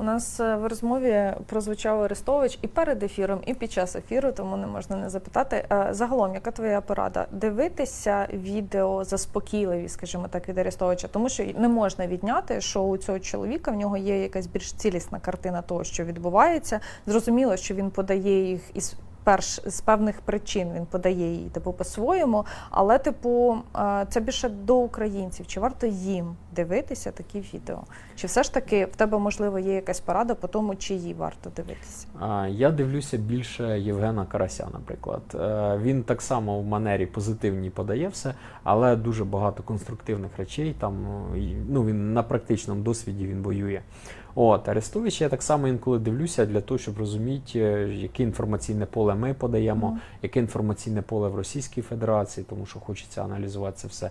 У нас е, в розмові прозвучав Арестович і перед ефіром, і під час ефіру, тому не можна не запитати. Е, Загалом, яка твоя порада? Дивитися відео заспокійливі, скажімо так, від Арестовича, тому що не можна відняти, що у цього чоловіка в нього є якась більш цілісна картина того, що відбувається. Зрозуміло, що він подає їх із. Перш з певних причин він подає її типу по-своєму, але типу е, це більше до українців. Чи варто їм дивитися такі відео? Чи все ж таки в тебе можливо є якась порада по тому, чиї варто дивитися? Я дивлюся більше Євгена Карася, наприклад. Е, Він так само в манері позитивній подає все, але дуже багато конструктивних речей. Там ну, ну він на практичному досвіді він воює. От Арестович я так само інколи дивлюся для того, щоб розуміти, е, яке інформаційне поле ми подаємо, Мгм. яке інформаційне поле в Російській Федерації, тому що хочеться аналізувати це все.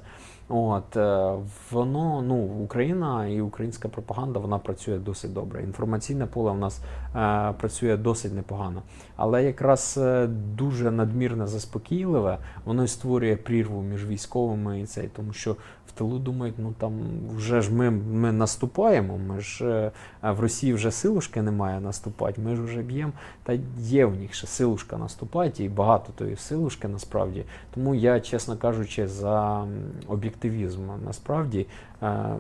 От е, воно ну Україна і українська пропаганда вона працює досить добре. Інформаційне поле в нас е, працює досить непогано. Але якраз е, дуже надмірне заспокійливе, воно і створює прірву між військовими і цей, тому що в тилу думають, ну там вже ж ми, ми наступаємо. Ми ж в Росії вже силушки немає наступати. Ми ж вже б'ємо. Та є в них ще силушка наступати, і багато тої силушки насправді. Тому я, чесно кажучи, за об'єктивізм насправді, е,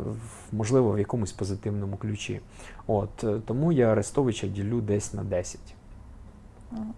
можливо, в якомусь позитивному ключі. От е, тому я Арестовича ділю десь на 10. Мгм.